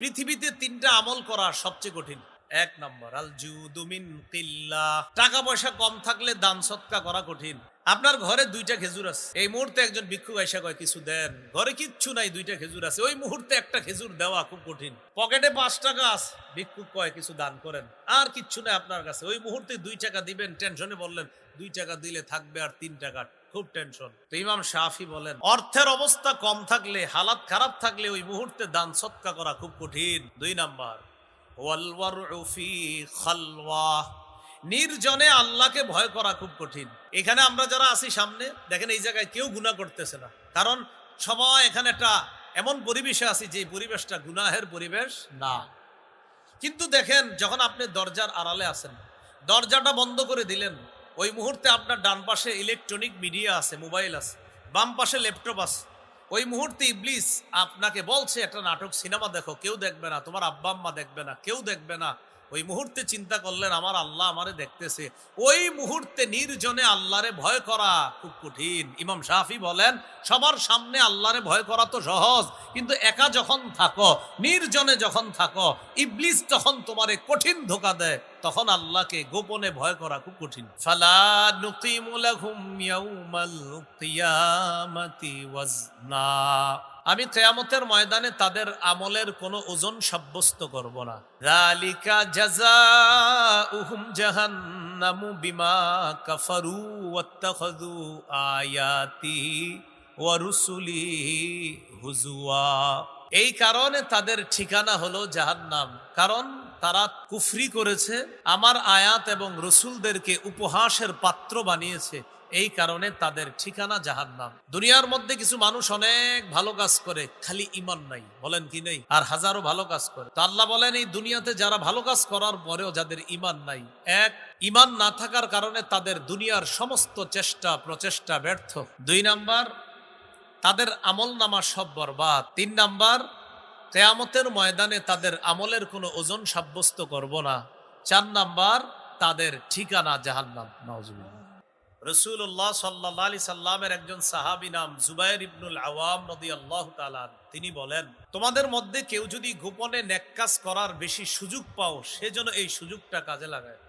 পৃথিবীতে তিনটা আমল করা সবচেয়ে কঠিন। এক নম্বর আল জুদুমিন কিল্লা। টাকা পয়সা কম থাকলে দান সৎকা করা কঠিন। আপনার ঘরে দুইটা খেজুর আছে। এই মুহূর্তে একজন ভিক্ষুক আইসা কয়, কিছু দেন। ঘরে কিচ্ছু নাই, দুইটা খেজুর আছে। ওই মুহূর্তে একটা খেজুর দেওয়া খুব কঠিন। পকেটে পাঁচ টাকা আছে। ভিক্ষুক কয়, কিছু দান করেন। আর কিচ্ছু নাই আপনার কাছে। ওই মুহূর্তে দুই টাকা দিবেন, টেনশনে বললেন, দুই টাকা দিলে থাকবে আর তিন টাকা। খুব টেনশন। তো ইমাম শাফি বলেন, অর্থের অবস্থা কম থাকলে, হালাত খারাপ থাকলে ওই মুহূর্তে দান সৎকা করা খুব কঠিন। দুই নাম্বার ওয়ালওয়ারউ ফি খালওয়া নির্জনে আল্লাহকে ভয় করা খুব কঠিন। এখানে আমরা যারা আছি সামনে, দেখেন এই জায়গায় কেউ গুনাহ করতেছে না। কারণ সবাই এখানে একটা এমন পরিবেশে আছি যে পরিবেশটা গুনাহের পরিবেশ না। কিন্তু দেখেন, যখন আপনি দরজার আড়ালে আছেন, দরজাটা বন্ধ করে দিলেন, ওই মুহূর্তে আপনার ডান পাশে ইলেকট্রনিক মিডিয়া আছে মোবাইল আছে, বাম পাশে ল্যাপটপ আছে। ওই মুহূর্তে ইবলিস আপনাকে বলছে, একটা নাটক সিনেমা দেখো, কেউ দেখবে না, তোমার আব্বা আম্মা দেখবে না, কেউ দেখবে না। ওই মুহূর্তে চিন্তা করলেন, আমার আল্লাহ আমারে দেখতেছে। ওই মুহূর্তে নির্জনে আল্লাহরে ভয় করা খুব কঠিন। ইমাম শাফি বলেন, সবার সামনে আল্লাহরে ভয় করা তো সহজ, কিন্তু একা যখন থাকো, নির্জনে যখন থাকো, ইবলিস যখন তোমারে কঠিন ধোকা দেয়। তখন আল্লাহকে গোপনে ভয় করা খুব কঠিন। ফালা আমি কেয়ামতের ময়দানে তাদের আমলের কোনো ওজন সাব্যস্ত করব না। যালিকা জাযাউহুম জাহান্নামু বিমা কাফারু ওয়াত্তাখাযু আয়াতি ওয়া রুসুলি হুজুয়া। এই কারণে তাদের ঠিকানা হলো জাহান্নাম। কারণ তারা কুফরি করেছে, আমার আয়াত এবং রসুলদেরকে উপহাসের পাত্র বানিয়েছে। এই কারণে তাদের ঠিকানা জাহান্নাম। দুনিয়ার মধ্যে কিছু মানুষ অনেক ভালো কাজ করে, খালি ইমান নাই, বলেন কি নেই? আর হাজারো ভালো কাজ করে। তো আল্লাহ বলেন, এই দুনিয়াতে যারা ভালো কাজ করার পরেও যাদের ইমান নাই, এক ইমান না থাকার কারণে তাদের দুনিয়ার সমস্ত চেষ্টা, প্রচেষ্টা ব্যর্থ। দুই নাম্বার, তাদের আমল নামা সব বরবাদ। তিন নাম্বার, কেয়ামতের ময়দানে তাদের আমলের কোনো ওজন সাব্যস্ত করব না। চার নাম্বার, তাদের ঠিকানা জাহান্নাম। নওয়াজুবিল্লাহ রসুল্লাহ সাল্লাহ আলি সাল্লামের একজন সাহাবি নাম জুবাইর ইবনুল আওয়াম নদী আল্লাহ তালান তিনি বলেন, তোমাদের মধ্যে কেউ যদি গোপনে নেককাজ করার বেশি সুযোগ পাও সেজন্য এই সুযোগটা কাজে লাগায়।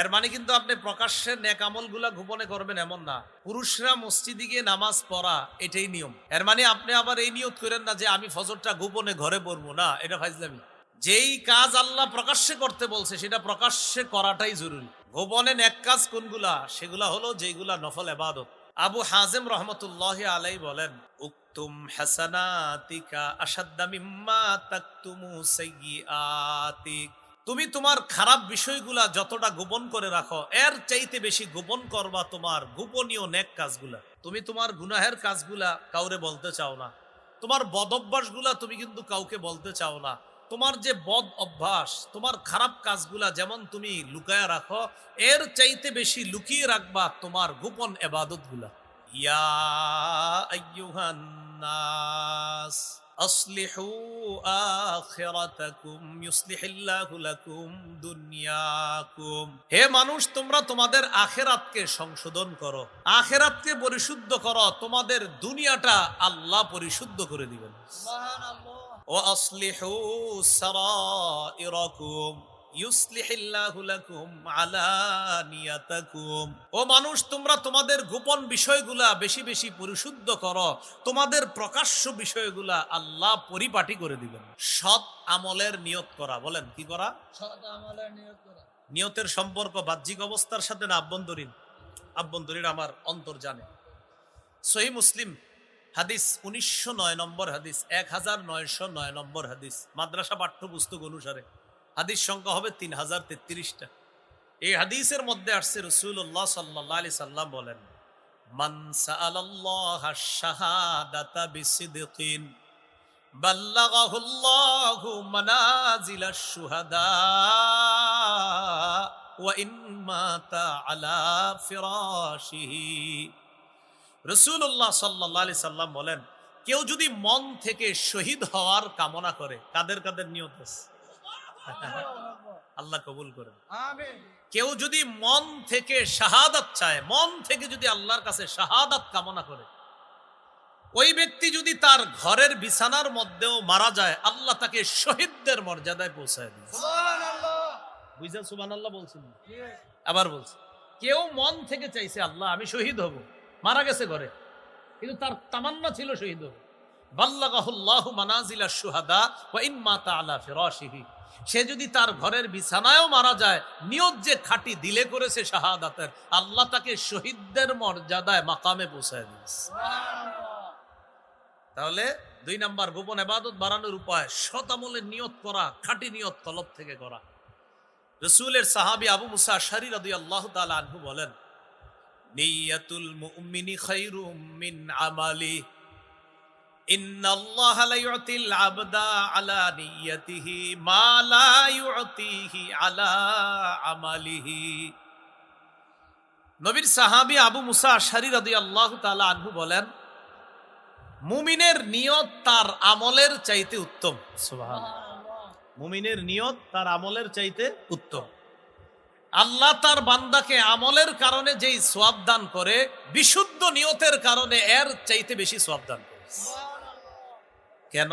এর মানে কিন্তু আপনি প্রকাশ্যে নেক আমলগুলা গোপনে করবেন এমন না। পুরুষরা মসজিদে গিয়ে নামাজ পড়া, এটাই নিয়ম। এর মানে আপনি আবার এই নিয়ত করেন না যে আমি ফজরটা গোপনে ঘরে পড়ব। না, এটা ফাইজলামি যেই কাজ আল্লাহ প্রকাশ্যে করতে বলছে, সেটা প্রকাশ্যে করাটাই জরুরি। গোপনে নেক কাজ কোনগুলা? সেগুলা হলো যেগুলা নফল এবাদত। আবু হাজেম রহমতুল্লাহ আলাই বলেন, উক্তুম তুমি তোমার খারাপ বিষয়গুলা যতটা গোপন করে রাখো, এর চাইতে বেশি গোপন করবা তোমার গোপনীয় নেক কাজগুলা। তুমি তোমার গুনাহের কাজগুলা কাউরে বলতে চাও না। তোমার বদ অভ্যাসগুলা তুমি কিন্তু কাউকে বলতে চাও না। তোমার যে বদ অভ্যাস তোমার খারাপ কাজগুলা যেমন তুমি লুকায়া রাখো এর চাইতে বেশি লুকিয়ে রাখবা তোমার গোপন এবাদতগুলা ইয়া আইয়ুহান নাস أصلحوا آخرتكم يصلح الله لكم دنياكم হে মানুষ তোমরা তোমাদের আখেরাতকে সংশোধন করো আখেরাতকে পরিশুদ্ধ করো তোমাদের দুনিয়াটা আল্লাহ পরিশুদ্ধ করে দিবেন وأصلحوا سرائركم ইউসলিহিল্লাহু লাকুম আলানিয়াতাকুম ও মানুষ তোমরা তোমাদের গোপন বিষয়গুলা বেশি বেশি পরিশুদ্ধ করো তোমাদের প্রকাশ্য বিষয়গুলা আল্লাহ পরিপাটি করে দিবেন সৎ আমলের নিয়ত করা বলেন কি করা সৎ আমলের নিয়োগ করা নিয়তের সম্পর্ক বাহ্যিক অবস্থার সাথে না আভ্যন্তরীণ আভ্যন্তরীণ আমার অন্তর জানে সহি মুসলিম হাদিস উনিশশো নয় নম্বর হাদিস এক হাজার নয়শো নয় নম্বর হাদিস, মাদ্রাসা পাঠ্যপুস্তক অনুসারে। হাদিস সংখ্যা হবে তিন হাজার তেত্রিশটা। এই হাদিসের মধ্যে আসছে রসুল্লাহ সাল্লাহ আলি সাল্লাম বলেন, মান আল্লাহু রসুল্লাহ সাল্লাহ আলি সাল্লাম বলেন কেউ যদি মন থেকে শহীদ হওয়ার কামনা করে কাদের কাদের নিয়ত আছে? আল্লাহ কবুল করেন। কেউ যদি মন থেকে শাহাদাত চায় মন থেকে যদি আল্লাহর কাছে শাহাদাত কামনা করে ওই ব্যক্তি যদি তার ঘরের বিছানার মধ্যেও মারা যায় আল্লাহ তাকে শহীদদের মর্যাদায় পৌঁছায় দিয়েছে। বুঝছেন সুবান আল্লাহ বলছেন আবার বলছে কেউ মন থেকে চাইছে আল্লাহ আমি শহীদ হব। মারা গেছে ঘরে। কিন্তু তার তামান্না ছিল শহীদ সে যদি তার ঘরের বিছানায়ও মারা যায়, নিয়ত যে খাঁটি দিলে করেছে শাহাদাতের, আল্লাহ তাকে শহীদদের মর্যাদায় মাকামে পৌঁছায় দিয়েছে। তাহলে দুই নাম্বার, গোপন এবাদত বাড়ানোর উপায় আমলের নিয়ত করা, খাঁটি নিয়ত তলব থেকে করা। রসুলের সাহাবি আবু মুসা শারি রাদি আল্লাহ আনহু বলেন নিয়াতুল মুমিনি খায়রুম মিন আমালি। ইন্নাল্লাহা লা ইউতিল আবদা আলা নিয়াতিহি মা লা ইউতিহি আলা আমালিহি। নবীর সাহাবী আবু মুসা আশারি রাদিয়াল্লাহু তাআলা আনহু বলেন মুমিনের নিয়ত তার আমলের চাইতে উত্তম। সুবহানাল্লাহ। মুমিনের নিয়ত তার আমলের চাইতে উত্তম। আল্লাহ তার বান্দাকে আমলের কারণে যেই সোয়াব দান করে, বিশুদ্ধ নিয়তের কারণে এর চাইতে বেশি সোয়াব দান করে। কেন?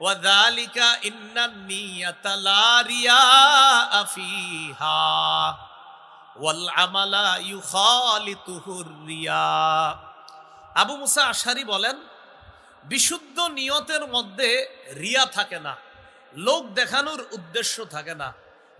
ওয়াদালিকা ইন্নান নিয়াতা লা রিয়াআ ফিহা ওয়াল আমালা ইউখালিতুহুর রিয়া। আবু মুসা আশারি বলেন, বিশুদ্ধ নিয়তের মধ্যে রিয়া থাকে না, লোক দেখানোর উদ্দেশ্য থাকে না।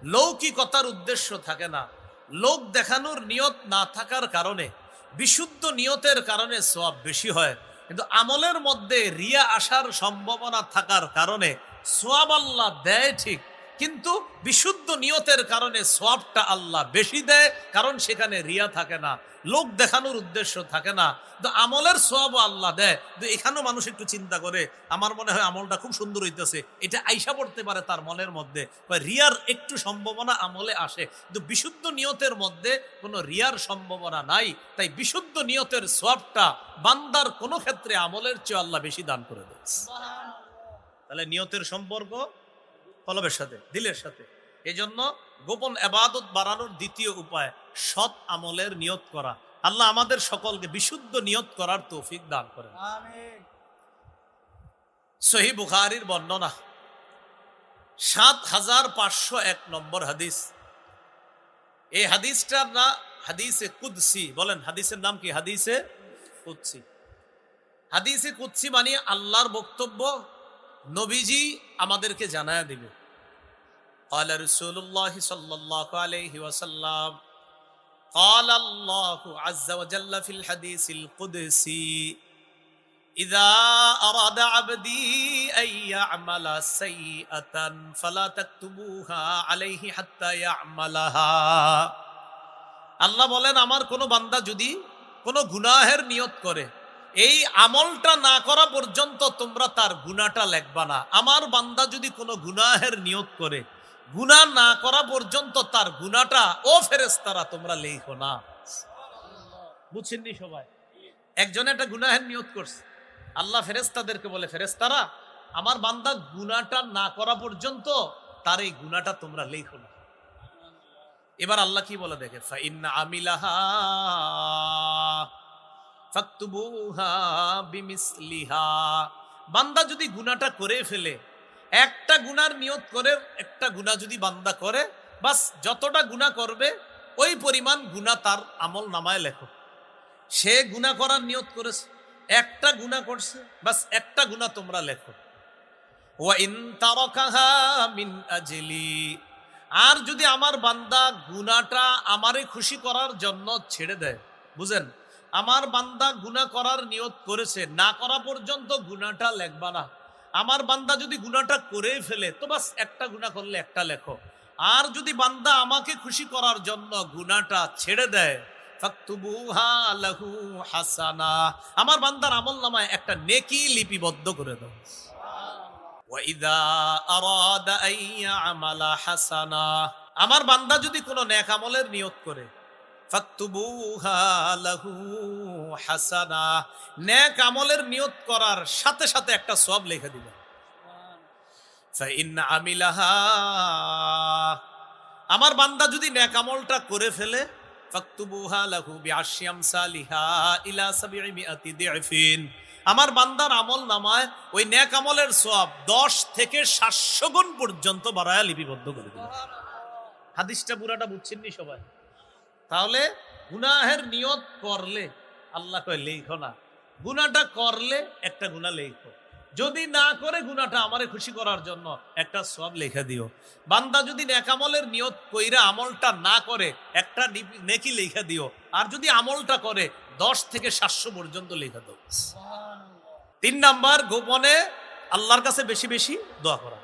লৌকিকতার উদ্দেশ্য থাকে না। লোক দেখানোর নিয়ত না থাকার কারণে, বিশুদ্ধ নিয়তের কারণে সোয়াব বেশি হয়। কিন্তু আমলের মধ্যে রিয়া আসার সম্ভাবনা থাকার কারণে সোয়াব আল্লাহ দেয় ঠিক কিন্তু বিশুদ্ধ নিয়তের কারণে সোয়াবটা আল্লাহ বেশি দেয় কারণ সেখানে রিয়া থাকে না লোক দেখানোর উদ্দেশ্য থাকে না। তো আমলের সোয়াবও আল্লাহ দেয়। কিন্তু এখানেও মানুষ একটু চিন্তা করে আমার মনে হয় আমলটা খুব সুন্দর হইতেছে। এটা আইসা পড়তে পারে তার মনের মধ্যে বা রিয়ার একটু সম্ভাবনা আমলে আসে। কিন্তু বিশুদ্ধ নিয়তের মধ্যে কোনো রিয়ার সম্ভাবনা নাই তাই বিশুদ্ধ নিয়তের সোয়াবটা বান্দার কোনো ক্ষেত্রে আমলের চেয়ে আল্লাহ বেশি দান করে দেয়। তাহলে নিয়তের সম্পর্ক কলবের সাথে দিলের সাথে। এই জন্য গোপন এবাদত বাড়ানোর দ্বিতীয় উপায় সৎ আমলের নিয়ত করা। আল্লাহ আমাদের সকলকে বিশুদ্ধ নিয়ত করার তৌফিক দান করেন। সহি বুখারির বর্ণনা সাত হাজার পাঁচশো এক নম্বর হাদিস। এই হাদিসটার না হাদিসে কুদসি বলেন হাদিসের নাম কি? হাদিসে কুদসি। হাদিসে কুদসি মানে আল্লাহর বক্তব্য নবীজি আমাদেরকে জানায় দিবে قال رسول الله صلى الله عليه وسلم قال الله عز وجل في الحديث القدسي إذا أراد عبدي أن يعمل سيئة فلا تكتبوها عليه حتى يعملها আল্লাহ বলেন আমার কোনো বান্দা যদি কোনো গুনাহের নিয়ত করে এই আমলটা না করা পর্যন্ত তোমরা তার গুনাহটা লেখবা না। আমার বান্দা যদি কোনো গুনাহের নিয়োগ করে, গুনাহ না করা পর্যন্ত তার গুনাহটা, ও ফেরেশতারা তোমরা লেখো না। বুঝছেননি সবাই? একজনে একটা গুনাহের নিয়ত করছে। আল্লাহ ফেরেস্তাদেরকে বলে ফেরেস্তারা আমার বান্দা গুনাটা না করা পর্যন্ত তার এই গুনাটা তোমরা লেখো না। এবার আল্লাহ কি বলে দেখে আমিলাহা বান্দা যদি গুনাটা করে ফেলে, একটা গুনার নিয়ত করে, একটা গুনাহ যদি বান্দা করে, বাস যতটা গুনাহ করবে, ওই পরিমাণ গুনাহ তার আমল নামায় লেখো। সে গুনাহ করার নিয়ত করেছে, একটা গুনাহ করছে, বাস একটা গুনাহ তোমরা লেখো। আর যদি আমার বান্দা গুনাহটা আমারে খুশি করার জন্য ছেড়ে দেয়, বুঝেন? আমার বান্দা গুনাহ করার নিয়ত করেছে, না করা পর্যন্ত গুনাহটা লেখবা না। আমার বান্দা যদি গুনাহটা করে ফেলে, তো বাস একটা গুনাহ করলে একটা লেখো। আর যদি বান্দা আমাকে খুশি করার জন্য গুনাহটা ছেড়ে দেয় হাসানা। আমার বান্দার আমল নামায় একটা নেকি লিপিবদ্ধ করে দাও। আমার বান্দা যদি কোনো নেক আমলের নিয়ত করে হাসানা। নেক আমলের নিয়ত করার সাথে সাথে একটা সওয়াব লিখে দিবে। আমার বান্দা যদি নেক আমলটা করে ফেলে আমার বান্দার আমল নামায় ওই ন্যাক আমলের সব দশ থেকে সাতশো গুণ পর্যন্ত বাড়ায়া লিপিবদ্ধ করে দিল হাদিসটা পুরাটা বুঝছেননি সবাই? তাহলে গুনাহের নিয়ত করলে আল্লাহ কয় লেখো না। গুনাটা করলে একটা গুণা লেখো যদি না করে গুনাটা আমারে খুশি করার জন্য একটা সব লেখা দিও। বান্দা যদি নেকামলের নিয়ত কইরা আমলটা না করে একটা নেকি লেখা দিও। আর যদি আমলটা করে দশ থেকে সাতশো পর্যন্ত লেখা দাও। তিন নাম্বার গোপনে আল্লাহর কাছে বেশি বেশি দোয়া করা।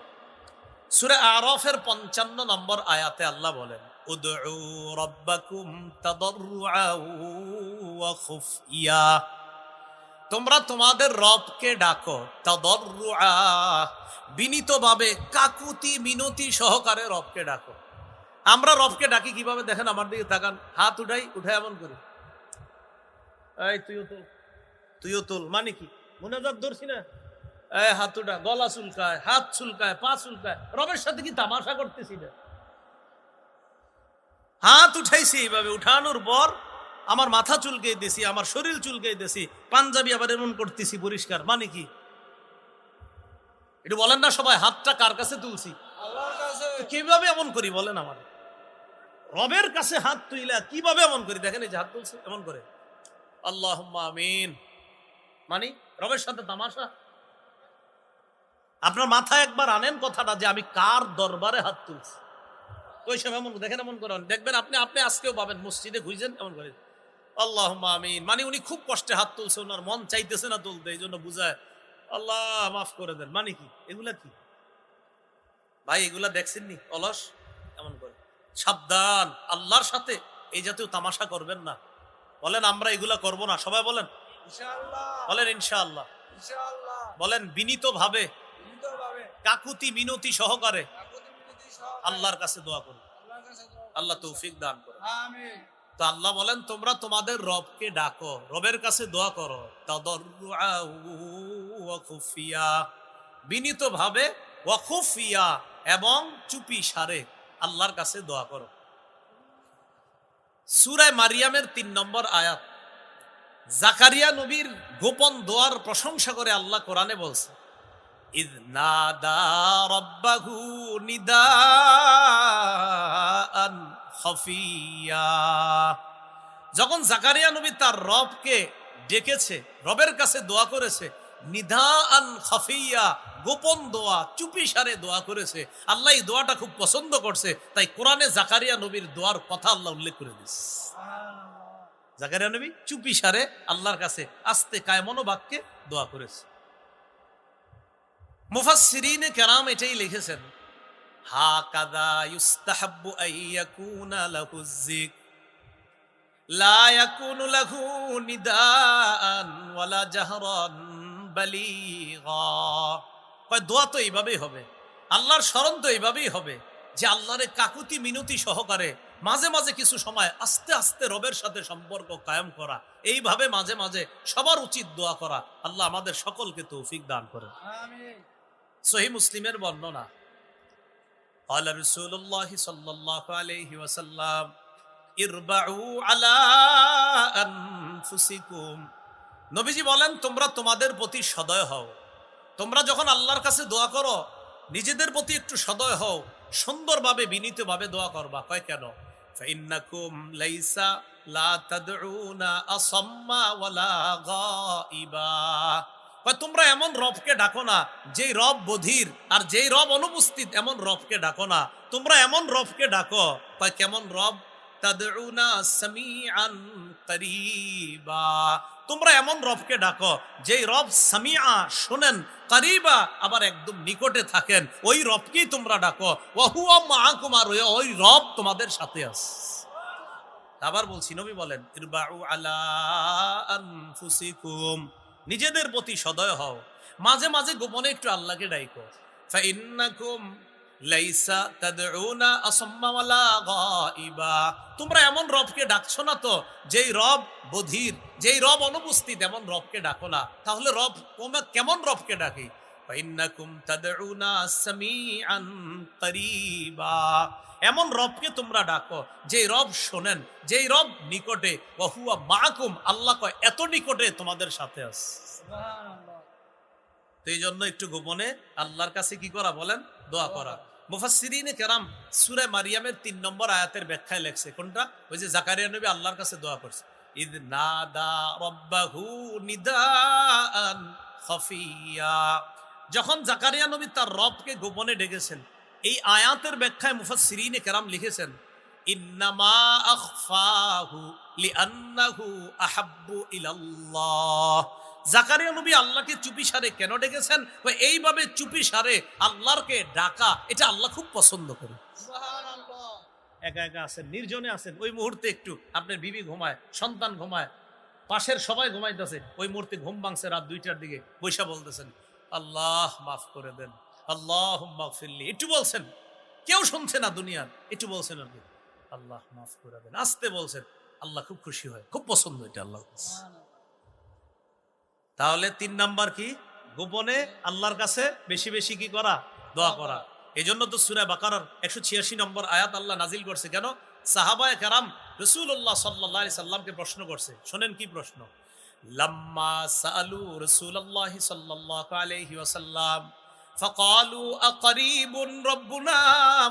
সুরে আরফের পঞ্চান্ন নম্বর আয়াতে আল্লাহ বলেন রব্বাকুম তাদাররুআও ওয়া খুফিয়া তোমরা তোমাদের রবকে ডাকো তাদাররুআ। বিনীতভাবে কাকুতি মিনতি সহকারে রবকে ডাকো। আমরা রবকে ডাকি কীভাবে? দেখেন আমার দিকে তাকান। হাত উঠাই উঠাই এমন করি। এই তুইও তোল তুইও তোল। মানে কি? মনে যাক ধরছি না? এই হাত উঠা, গলা চুলকায়, হাত চুলকায়, পা চুলকায়। রবের সাথে কি তামাশা করতেছি না? হাত উঠাইছি এইভাবে। উঠানোর পর আমার মাথা চুলকে দিছি আমার শরীর চুলকে দিছি পাঞ্জাবি আবার এমন করতেছি পরিষ্কার। মানে কি? একটু বলেন না সবাই হাতটা কার কাছে তুলছি? কীভাবে এমন করি বলেন আমার? রবের কাছে হাত তুইলা কীভাবে এমন করি? দেখেন এই যে হাত তুলছে এমন করে। আল্লাহ আমিন। মানে রবের সাথে তামাশা। আপনার মাথায় একবার আনেন কথাটা যে আমি কার দরবারে হাত তুলছি? ওই সময় এমন দেখেন এমন করেন দেখবেন আপনি আপনি আজকেও পাবেন মসজিদে খুঁজছেন এমন করে। আল্লাহ আমিন। মানে উনি খুব কষ্টে হাত তুলছে ওনার মন চাইতেছে না তুলতে এই জন্য বুঝায় আল্লাহ মাফ করে দেন। মানে কি? এগুলা কি? ভাই এগুলা দেখছেননি অলস? এমন করে। সাবধান আল্লাহর সাথে এই জাতীয় তামাশা করবেন না। বলেন আমরা এগুলা করব না। সবাই বলেন? বলেন ইনশাআল্লাহ। বলেন বিনীত ভাবে কাকুতি মিনতি সহকারে। আল্লাহর কাছে দোয়া করুন। আল্লাহ তৌফিক দান করুন। তো আল্লাহ বলেন তোমরা তোমাদের রবকে ডাকো রবের কাছে দোয়া করো খুফিয়া। বিনীত ভাবে ওয়াকুফিয়া এবং চুপি সারে আল্লাহর কাছে দোয়া করো। সুরায় মারিয়ামের তিন নম্বর আয়াত জাকারিয়া নবীর গোপন দোয়ার প্রশংসা করে আল্লাহ কোরআনে বলছে ইদ নাদা রব্বাহু নিদাআন খফিয়া যখন জাকারিয়া নবী তার রবকে ডেকেছে রবের কাছে দোয়া করেছে নিধান খফিয়া গোপন দোয়া চুপি সারে দোয়া করেছে আল্লাহ এই দোয়াটা খুব পছন্দ করছে তাই কোরআনে জাকারিয়া নবীর দোয়ার কথা আল্লাহ উল্লেখ করে দিস। জাকারিয়া নবী চুপি সারে আল্লাহর কাছে আস্তে কায়মনো বাক্যে দোয়া করেছে। মুফাসসিরিনে কেরাম এটাই লিখেছেন। হা কাদা ইউস্তাহাব্বু আইয়াকুনা লাহু যিক। লা ইয়াকুনু লাহু নিদাআন ওয়ালা জাহরান বালিগা। কয়, দোয়া তো এইভাবেই হবে। আল্লাহর স্মরণ তো এইভাবেই হবে যে আল্লাহরে কাকুতি মিনতি সহকারে মাঝে মাঝে কিছু সময় আস্তে আস্তে রবের সাথে সম্পর্ক কায়েম করা, এইভাবে মাঝে মাঝে সবার উচিত দোয়া করা আল্লাহ আমাদের সকলকে তৌফিক দান করে সহি মুসলিমের বর্ণনা قال رسول الله صلى الله عليه وسلم اربعوا على انفسكم নবীজি বলেন তোমরা তোমাদের প্রতি সদয় হও তোমরা যখন আল্লাহর কাছে দোয়া করো নিজেদের প্রতি একটু সদয় হও সুন্দরভাবে বিনীতভাবে দোয়া করবা কয় কেন فإنكم ليس لا تدعون أصم ولا غائبا কয় তোমরা এমন রবকে ডাকো না, যেই রব বধির, আর যেই রব অনুপস্থিত, এমন রবকে ডাকো না। তোমরা এমন রবকে ডাকো কয় কেমন রব? তোমরা এমন রবকে ডাকো, যেই রব সামিয়া শোনেন, করিবা, আবার একদম নিকটে থাকেন। ওই রবকেই তোমরা ডাকো। ওয়াহুয়া মাআকুম, আর ওই- রব তোমাদের সাথে আছে। আবার বলছি, নবী বলেন আলা আনফুসিকুম। নিজেদের প্রতি সদয় হও। মাঝে মাঝে গোপনে একটু আল্লাহকে ডাইকো ফাইন্নাকুম লাইসা তাদউনা আসাম্মা ওয়ালা গাইবা। তোমরা এমন রবকে ডাকছো না তো, যেই রব বধির, যেই রব অনুপস্থিত, এমন রবকে ডাকো না। তাহলে রব কেমন রবকে ডাকি? এমন রবকে তোমরা ডাকো যেই রব শোনেন যেই রব নিকটে ওহুয়া মাকুম আল্লাহ কয় এত নিকটে তোমাদের সাথে আস তো এই জন্য একটু গোপনে আল্লাহর কাছে কি করা বলেন? দোয়া করা। মুফাসিরিনে কেরাম সুরে মারিয়ামের তিন নম্বর আয়াতের ব্যাখ্যায় লেখছে। কোনটা? ওই যে জাকারিয়া নবী আল্লাহর কাছে দোয়া করছে। ইদ নাদা রব্বাহু নিদান খফিয়া। যখন জাকারিয়া নবী তার রবকে গোপনে ডেকেছেন এই আয়াতের ব্যাখ্যায় মুফাসসিরিনে কেরাম লিখেছেন জাকারিয়া নবী আল্লাহকে চুপি সারে কেন ডেকেছেন? এইভাবে চুপি সারে ডাকা এটা আল্লাহ খুব পছন্দ করে একা একা আছেন নির্জনে আছেন ওই মুহূর্তে একটু আপনার বিবি ঘুমায় সন্তান ঘুমায় পাশের সবাই ঘুমাইতেছে ওই মুহূর্তে ঘুম ভাঙছে রাত দুইটার দিকে বৈশা বলতেছেন আল্লাহ মাফ করে দেন। আল্লাহ মাফিল্লি একটু বলছেন, কেউ শুনছে না দুনিয়ার একটু বলছেন আর কি আল্লাহ মাফ করে দেন। আসতে বলছেন, আল্লাহ খুব খুশি হয়, খুব পছন্দ এটা আল্লাহ তাহলে তিন নাম্বার কি? গোপনে আল্লাহর কাছে বেশি বেশি কি করা? দোয়া করা। এই জন্য তো সুরা বাকারার একশো ছিয়াশি নম্বর আয়াত আল্লাহ নাজিল করছে। কেন? সাহাবায় কারাম রসুল্লাহ সাল্লাহ সাল্লামকে প্রশ্ন করছে। শোনেন কি প্রশ্ন? লাম্মা সালু রসুল্লাহ সাল্লাহ আলাইহি ওয়াসাল্লাম فقالوا أقريب ربنا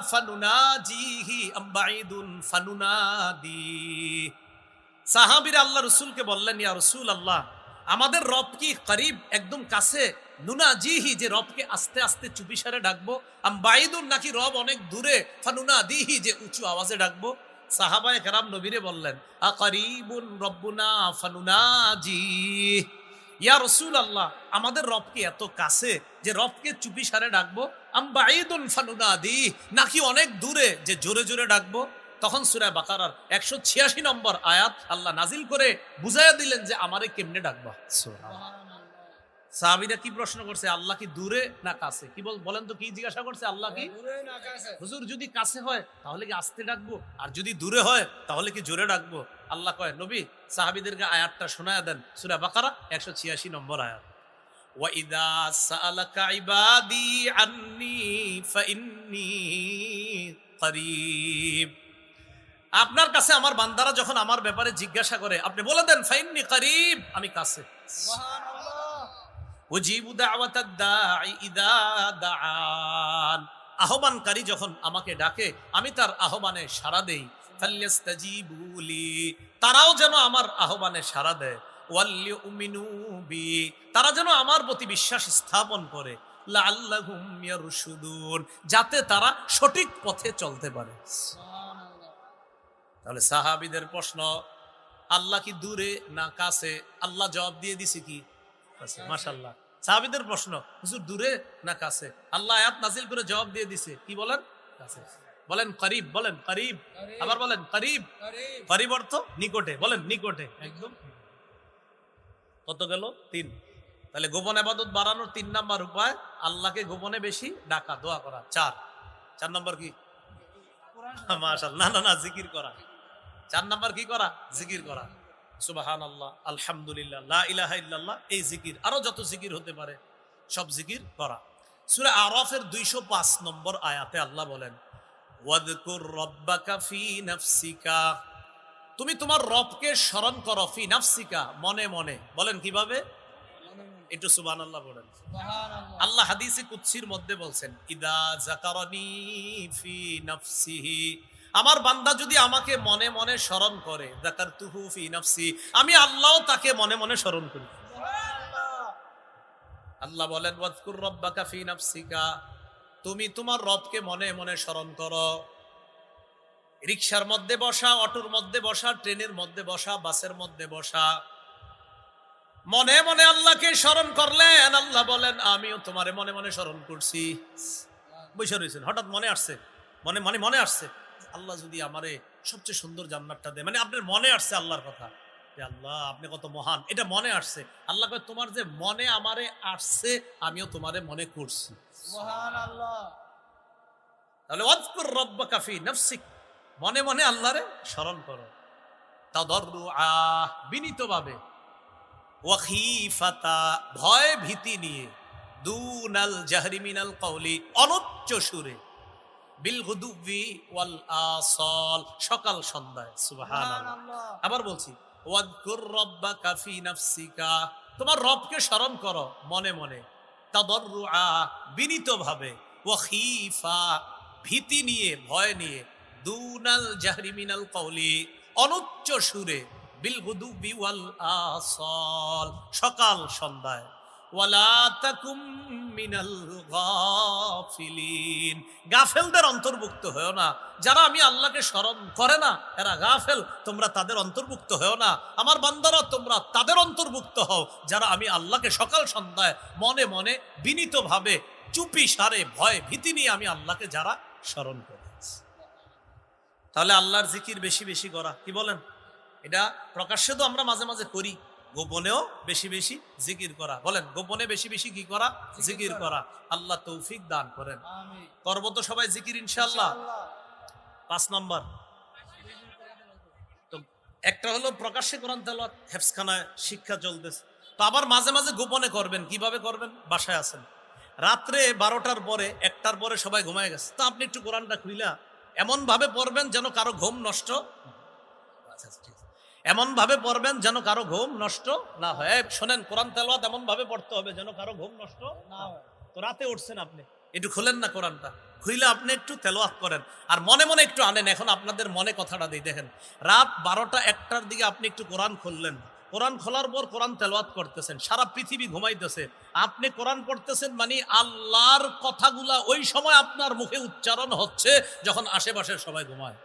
فنناجيه أم بعيد فنناديه সাহাবিরা আল্লাহ রসুলকে বললেন ইয়া রসুল আল্লাহ আমাদের রব কি করিব একদম কাছে নুনা জিহি যে রবকে আস্তে আস্তে চুপিসারে ডাকবো আম বাইদুন নাকি রব অনেক দূরে ফানুনা দিহি যে উঁচু আওয়াজে ডাকবো সাহাবায়ে কেরাম নবীরে বললেন আ করিবুন রব্বুনা ফানুনা জি ইয়া রসুল আল্লাহ আমাদের রবকে এত কাছে যে রবকে চুপি সারে ডাকবো, আম বাইদুন ফানুনা দি নাকি অনেক দূরে যে জোরে জোরে ডাকবো? তখন সুরা বাকারার একশো ছিয়াশি নম্বর আয়াত আল্লাহ নাজিল করে বুঝাইয়া দিলেন যে আমারে কেমনে ডাকবা। সাহাবিরা কি প্রশ্ন করছে আল্লাহ কি দূরে না কাছে কি বল বলেন তো কি জিজ্ঞাসা করছে আল্লাহ কি দূরে না কাছে হুজুর যদি কাছে হয় তাহলে কি আস্তে ডাকবো আর যদি দূরে হয় তাহলে কি জোরে ডাকবো আল্লাহ কয় নবী সাহাবিদেরকে আয়াতটা শোনায়া দেন সুরা বাকারা একশো ছিয়াশি নম্বর আয়াত وَإِذَا سَأَلَكَ عِبَادِي عَنِّي فَإِنِّي قَرِيب আপনার কাছে আমার বান্দারা যখন আমার ব্যাপারে জিজ্ঞাসা করে আপনি বলে দেন ফাইন্নি করিব আমি কাছে সুবহানাল্লাহ আহ্বানকারী যখন আমাকে ডাকে, আমি তার আহ্বানে সাড়া দেই। তারাও যেন আমার আহ্বানে সাড়া দেয়। তারা যেন আমার প্রতি বিশ্বাস স্থাপন করে। যাতে তারা সঠিক পথে চলতে পারে। তাহলে সাহাবিদের প্রশ্ন, আল্লাহ কি দূরে না কাছে? আল্লাহ জবাব দিয়ে দিছে কি? কাছে মাশাল্লাহ সাহাবিদের প্রশ্ন হুজুর দূরে না কাছে? আল্লাহ আয়াত নাজিল করে জবাব দিয়ে দিছে। কি বলেন? কাছে। বলেন করিব। বলেন করিব। আবার বলেন করিব। করিব। অর্থ নিকটে। বলেন নিকটে। একদম। কত গেল? তিন। তাহলে গোপন আবাদত বাড়ানোর তিন নাম্বার উপায় আল্লাহকে গোপনে বেশি ডাকা দোয়া করা। চার। চার নম্বর কি? না না না জিকির করা। চার নাম্বার কি করা? জিকির করা। সুবাহান আল্লাহ আলহামদুলিল্লাহ লা ইলাহা ইল্লাল্লাহ এই জিকির আরও যত জিকির হতে পারে সব জিকির করা সূরা আরাফের 205 নম্বর আয়াতে আল্লাহ বলেন ওয়াদকুর রাব্বাকা ফি নাফসিকা। তুমি তোমার রবকে স্মরণ করো ফি নাফসিকা মনে মনে। বলেন কীভাবে? একটু সুবহানাল্লাহ বলেন। সুবহানাল্লাহ। আল্লাহ হাদিসে কুৎসির মধ্যে বলছেন ইদা জাকারানি ফি নাফসিহি। আমার বান্দা যদি আমাকে মনে মনে স্মরণ করে জাকারতুহু ফি নাফসি আমি আল্লাহ তাকে মনে মনে স্মরণ করি। আল্লাহ বলেন, ওয়াজকুর রাব্বাকা ফি নাফসিকা তুমি তোমার রবকে মনে মনে স্মরণ করো। রিকশার মধ্যে বসা, অটোর মধ্যে বসা, ট্রেনের মধ্যে বসা, বাসের মধ্যে বসা। মনে মনে আল্লাহকে স্মরণ করলেন, আল্লাহ বলেন, আমিও তোমারে মনে মনে স্মরণ করছি। বসে রয়েছেন হঠাৎ মনে আসছে, মনে মনে মনে আসছে। আল্লাহ যদি আমারে সবচেয়ে সুন্দর জান্নাতটা দেয় মানে আপনার মনে আসছে আল্লাহর কথা। যে আল্লাহ, আপনি কত মহান। এটা মনে আসছে। আল্লাহ কয়, তোমার যে মনে আমারে আসছে, আমিও তোমারে মনে করছি। তাহলে ওয়াজকুর রব্বাকা ফি নাফসিক। মনে মনে আল্লাহরে স্মরণ করো। তাদাররুআ বিনীতভাবে। ওয়াখিফাতা ভয় ভীতি নিয়ে। দুনাল জাহরি মিনাল কওলি, অনুচ্চ সুরে। ওয়াল আসল সকাল সন্ধ্যায় সুবহানাল্লাহ। আবার বলছি ওয়াদকুর রাব্বাকা ফি নাফসিকা। তোমার রবকে স্মরণ করো মনে মনে। তাদাররুআ বিনীতভাবে। ভীতি নিয়ে ভয় নিয়ে। দুনাল জাহরি মিনাল কওলি অনুচ্চ সুরে বিল গুদুবি ওয়াল আসল সকাল সন্ধ্যায়। গাফেলদের অন্তর্ভুক্ত হয়েও না। যারা আমি আল্লাহকে স্মরণ করে না, এরা গাফেল। তোমরা তাদের অন্তর্ভুক্ত হয়েও না। আমার বান্দারা, তোমরা তাদের অন্তর্ভুক্ত হও। যারা আমি আল্লাহকে সকাল সন্ধ্যায় মনে মনে বিনীতভাবে চুপি সারে ভয় ভীতি নিয়ে আমি আল্লাহকে যারা স্মরণ করে তাহলে আল্লাহর জিকির বেশি বেশি করা। কি বলেন? এটা প্রকাশ্যে তো আমরা মাঝে মাঝে করি। গোপনেও বেশি বেশি জিকির করা। বলেন গোপনে বেশি বেশি কি করা? জিকির করা। আল্লাহ তৌফিক দান করেন। করব তো সবাই জিকির ইনশাআল্লাহ। আল্লাহ পাঁচ নম্বর। তো একটা হলো প্রকাশ্যে কোরআন হেফসখানায় শিক্ষা চলতেছে। তো আবার মাঝে মাঝে গোপনে করবেন। কীভাবে করবেন? বাসায় আছেন। রাত্রে বারোটার পরে একটার পরে সবাই ঘুমায় গেছে। তো আপনি একটু কোরআনটা খুইলা এমন ভাবে পড়বেন যেন কারও ঘুম নষ্ট আচ্ছা, আচ্ছা, ঠিক এমন ভাবে পড়বেন যেন কারও ঘুম নষ্ট না হয়। শোনেন, কোরআন তেলাওয়াত এমন ভাবে পড়তে হবে যেন কারও ঘুম নষ্ট না হয়। তো রাতে উঠছেন আপনি, একটু খুলেন না কোরআনটা। খুইলে আপনি একটু তেলোয়াত করেন। আর মনে মনে একটু আনেন, এখন আপনাদের মনে কথাটা দিই, দেখেন। রাত বারোটা একটার দিকে আপনি একটু কোরআন খুললেন। কোরআন খোলার পর কোরআন তেলোয়াত করতেছেন। সারা পৃথিবী ঘুমাইতেছে। আপনি কোরআন পড়তেছেন মানে আল্লাহর কথাগুলা ওই সময় আপনার মুখে উচ্চারণ হচ্ছে যখন আশেপাশের সবাই ঘুমায়।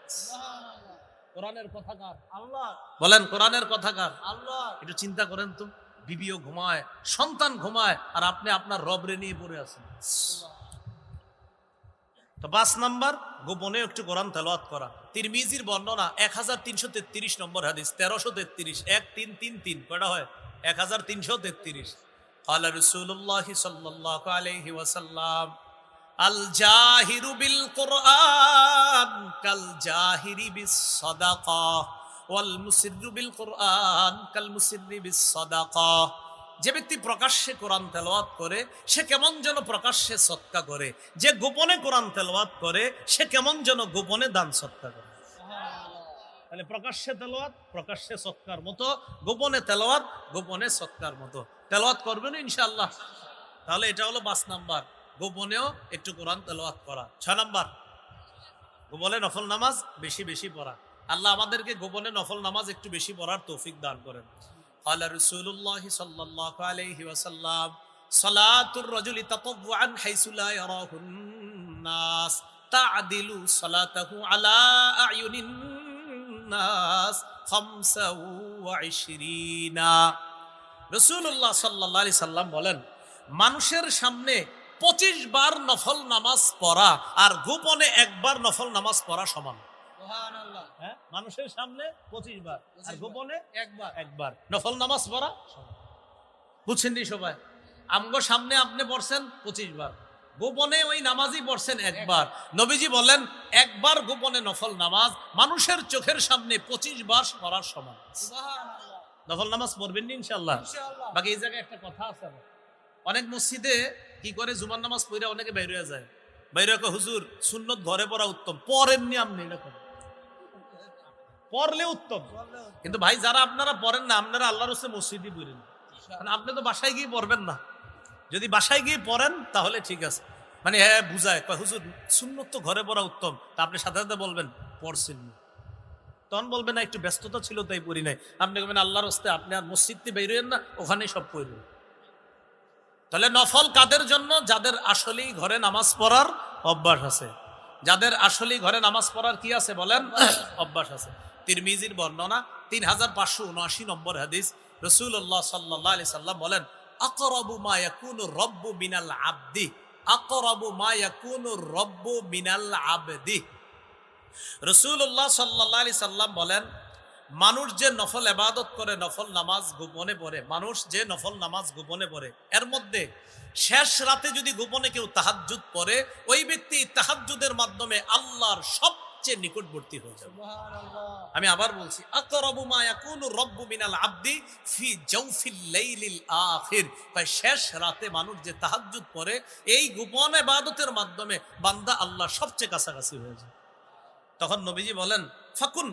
কোরআনের কথাকার। আল্লাহ। বলেন কোরআনের কথাকার। আল্লাহ। একটু চিন্তা করেন তো বিবিও ঘুমায় সন্তান ঘুমায় আর আপনি আপনার রবরে নিয়ে পড়ে আছেন। তো পাঁচ নাম্বার গোপনে একটু কোরআন তেলাওয়াত করা। তিরমিজির বর্ণনা এক হাজার তিনশো তেত্রিশ নম্বর হাদিস তেরোশো তেত্রিশ এক তিন তিন তিন কয়টা হয়? এক হাজার তিনশো তেত্রিশ। আল জাহিরু বিল কোরআন কাল জাহিরি বিস সদাকা ওয়াল মুসিরু বিল কোরআন কাল মুসিরি বিস সদাকা যে ব্যক্তি প্রকাশ্যে কোরআন তেলাওয়াত করে, সে কেমন যেন প্রকাশ্যে সৎকা করে। যে গোপনে কোরআন তেলাওয়াত করে, সে কেমন যেন গোপনে দান সৎকা করে। তাহলে প্রকাশ্যে তেলাওয়াত, প্রকাশ্যে সৎকার মতো, গোপনে তেলাওয়াত, গোপনে সৎকার মতো। তেলাওয়াত করবেন ইনশাআল্লাহ। তাহলে এটা হলো পাঁচ নাম্বার। গোপনেও একটু কোরআন তেলাওয়াত করা। ছয় নম্বর, গোপনে নফল নামাজ বেশি বেশি পড়া। আল্লাহ আমাদেরকে গোপনে নফল নামাজ একটু বেশি পড়ার তৌফিক দান করেন। আল্লাহ রসুল্লাহ সাল্লাহ আলহি ওয়াসাল্লাম সালাতুর রজুলি তাতবুআন হাইসু লা ইয়ারাহুন নাস তা'দিলু সালাতাহু আলা আয়ুনিন নাস 25 রাসূলুল্লাহ সাল্লাল্লাহু আলাইহি সাল্লাম বলেন, মানুষের সামনে পঁচিশ বার নফল নামাজ পড়া আর গোপনে একবার নফল নামাজ পড়া সমান। হ্যাঁ? মানুষের সামনে পঁচিশ বার আর গোপনে একবার। একবার। নফল নামাজ পড়া বুঝছেন নি সবাই? আমগো সামনে আপনি পড়ছেন পঁচিশ বার। গোপনে ওই নামাজই পড়ছেন একবার। নবীজি বলেন একবার গোপনে নফল নামাজ মানুষের চোখের সামনে পঁচিশ বার পড়ার সমান। নফল নামাজ পড়বেন ইনশাল্লাহ বাকি এই জায়গায় একটা কথা আছে অনেক মসজিদে কি করে? জুমার নামাজ পড়ে অনেকে বাইরে যায়। বাইরে হুজুর, সুন্নত ঘরে পড়া উত্তম। পড়েননি আপনি? এরকম। পড়লে উত্তম। কিন্তু ভাই, যারা আপনারা পড়েন না, আপনারা আল্লাহর হচ্ছে মসজিদই পড়েন। মানে আপনি তো বাসায় গিয়ে পড়বেন না। যদি বাসায় গিয়ে পড়েন, তাহলে ঠিক আছে। মানে হ্যাঁ বুঝায়। হুজুর, সুন্নত তো ঘরে পড়া উত্তম। তা আপনি সাথে সাথে বলবেন, পড়ছেন না। তখন বলবেন না, একটু ব্যস্ততা ছিল, তাই পড়ি নাই। আপনি বলবেন, আল্লাহর হস্তে আপনি আর মসজিদটি বেরোয়েন না, ওখানেই সব পড়বেন তাহলে নফল কাদের জন্য? যাদের আসলেই ঘরে নামাজ পড়ার অভ্যাস আছে। যাদের আসলেই ঘরে নামাজ পড়ার কি আছে বলেন? অভ্যাস আছে। তিরমিজির বর্ণনা তিন হাজার পাঁচশো উনআশি নম্বর হাদিস রসুল্লাহ সাল্লাহ আলি সাল্লাম বলেন আকরবু মা ইয়াকুনু রব্বু মিনাল আবদি আকরবু মা ইয়াকুনু রব্বু মিনাল আবদি। রসুল্লাহ সাল্লাহ আলি সাল্লাম বলেন মানুষ যে নফল এবাদত করে নফল নামাজ গোপনে পড়ে মানুষ যে নফল নামাজ গোপনে পড়ে এর মধ্যে শেষ রাতে যদি গোপনে কেউ তাহাজ্জুদ পড়ে ওই ব্যক্তি তাহাজ্জুদের মাধ্যমে আল্লাহর সব সবচেয়ে নিকটবর্তী হয়ে যাবে। আমি আবার বলছি আকরাবু মা ইয়াকুনু রব্বু মিনাল আবদি ফি জাওফিল লাইলিল আখির। তাই শেষ রাতে মানুষ যে তাহাজ্জুদ পড়ে এই গোপন ইবাদতের মাধ্যমে বান্দা আল্লাহ সবচেয়ে কাছাকাছি হয়ে যায়। তখন নবীজি বলেন ফাকুন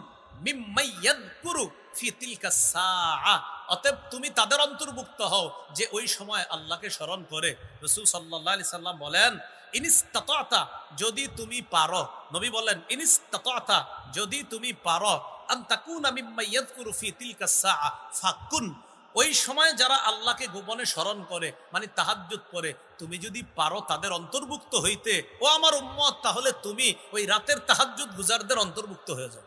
অতএব তুমি তাদের অন্তর্ভুক্ত হও যে ওই সময় আল্লাহকে স্মরণ করে। রাসূল সাল্লাল্লাহু আলাইহি সাল্লাম বলেন ইনিস্তাতা যদি তুমি পারো। নবী বলেন ইনিস্তাতা যদি তুমি পারো ফাকুন। ওই সময় যারা আল্লাহকে গোপনে স্মরণ করে মানে তাহাজ্জুদ করে, তুমি যদি পারো তাদের অন্তর্ভুক্ত হইতে, ও আমার উম্মত, তাহলে তুমি ওই রাতের তাহাজ্জুদ গুজারদের অন্তর্ভুক্ত হয়ে যাও।